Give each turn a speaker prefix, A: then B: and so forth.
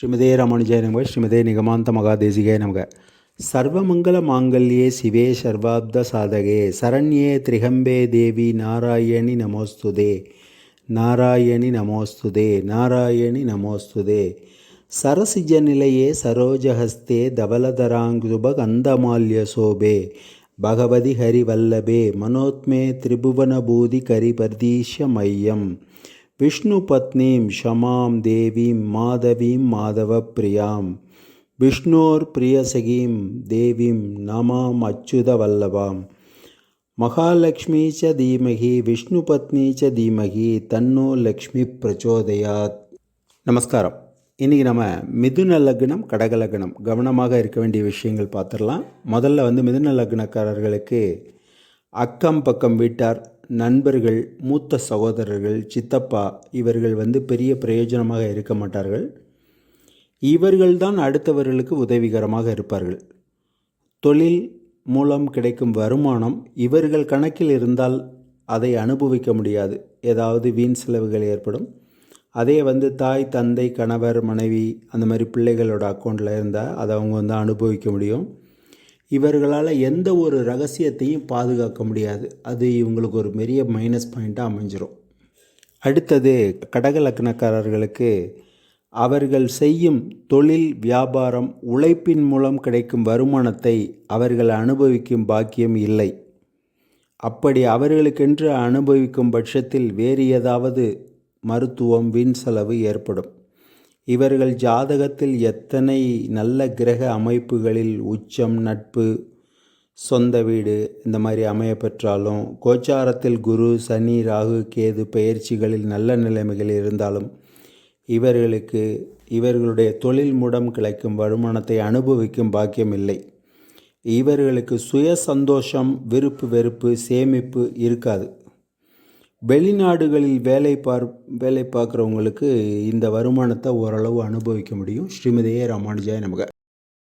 A: ஸ்ரீமதே ராமானுஜாய நமக ஸ்ரீமதே நிகமாந்த மகாதேசிகாய நமக. சர்வமங்கல மாங்கல்யே சிவே சர்வாப்த சாதகே சரண்யே திரிகம்பே தேவி நாராயணி நமோஸ்துதே நாராயணி நமோஸ்துதே நாராயணி நமோஸ்துதே. சரசிஜ நிலையே சரோஜஹஸ்தே தவலதராங்குப கந்தமால்ய சோபே பகவதி ஹரிவல்லபே மனோத்மே திரிபுவனபூதி கரிபர்தீஷ மையம். விஷ்ணு பத்னீம் ஷமாம் தேவீம் மாதவீம் பிரியாம் விஷ்ணோர் பிரியசகீம் தேவீம் நமாம் அச்சுத வல்லவாம் மகாலட்சுமி ச தீமகி விஷ்ணுபத்னி ச தீமகி தன்னோ லக்ஷ்மி பிரச்சோதயாத். நமஸ்காரம். இன்றைக்கி நம்ம மிதுன லக்னம் கடக லக்னம் கவனமாக இருக்க வேண்டிய விஷயங்கள் பார்த்துடலாம். முதல்ல வந்து மிதுன லக்னக்காரர்களுக்கு அக்கம் பக்கம் வீட்டார் நண்பர்கள் மூத்த சகோதரர்கள் சித்தப்பா இவர்கள் வந்து பெரிய பிரயோஜனமாக இருக்க மாட்டார்கள். இவர்கள்தான் அடுத்தவர்களுக்கு உதவிகரமாக இருப்பார்கள். தொழில் மூலம் கிடைக்கும் வருமானம் இவர்கள் கணக்கில் இருந்தால் அதை அனுபவிக்க முடியாது. ஏதாவது வீண் செலவுகள் ஏற்படும். அதே வந்து தாய் தந்தை கணவர் மனைவி அந்த மாதிரி பிள்ளைகளோட அக்கௌண்ட்டில் இருந்தால் அதை அவங்க வந்து அனுபவிக்க முடியும். இவர்களால் எந்த ஒரு ரகசியத்தையும் பாதுகாக்க முடியாது. அது இவங்களுக்கு ஒரு பெரிய மைனஸ் பாயிண்ட்டாக அமைஞ்சிரும். அடுத்தது கடக லக்னக்காரர்களுக்கு அவர்கள் செய்யும் தொழில் வியாபாரம் உழைப்பின் மூலம் கிடைக்கும் வருமானத்தை அவர்கள் அனுபவிக்கும் பாக்கியம் இல்லை. அப்படி அவர்களுக்கென்று அனுபவிக்கும் பட்சத்தில் வேறு ஏதாவது மருத்துவம் வீண் செலவு ஏற்படும். இவர்கள் ஜாதகத்தில் எத்தனை நல்ல கிரக அமைப்புகளில் உச்சம் நட்பு சொந்த வீடு இந்த மாதிரி அமைய பெற்றாலும் கோச்சாரத்தில் குரு சனி ராகு கேது பயிற்சிகளில் நல்ல நிலைமைகள் இருந்தாலும் இவர்களுக்கு இவர்களுடைய தொழில் மூடம் கிடைக்கும் வருமானத்தை அனுபவிக்கும் பாக்கியம் இல்லை. இவர்களுக்கு சுய சந்தோஷம் விருப்பு வெறுப்பு சேமிப்பு இருக்காது. வெளிநாடுகளில் வேலை பார் வேலை பார்க்குறவங்களுக்கு இந்த வருமானத்தை ஓரளவு அனுபவிக்க முடியும். ஸ்ரீமதியே ராமானுஜாய நமக.